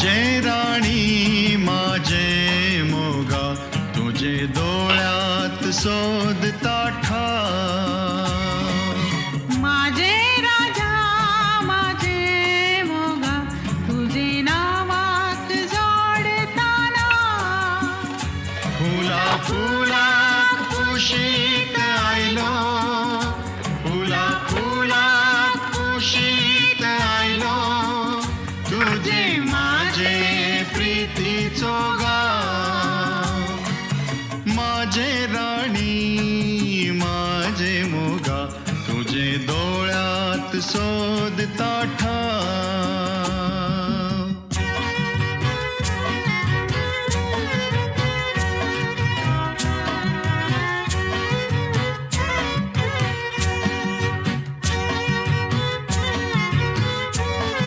जय राणी माझे मोगा तुझे डोळ्यात शोधता ठा. माझे राजा माझे मोगा तुझे नावात जोडताना. फुला फुला होगा। माझे राणी माझे मोगा तुझे डोळ्यात शोधता ठा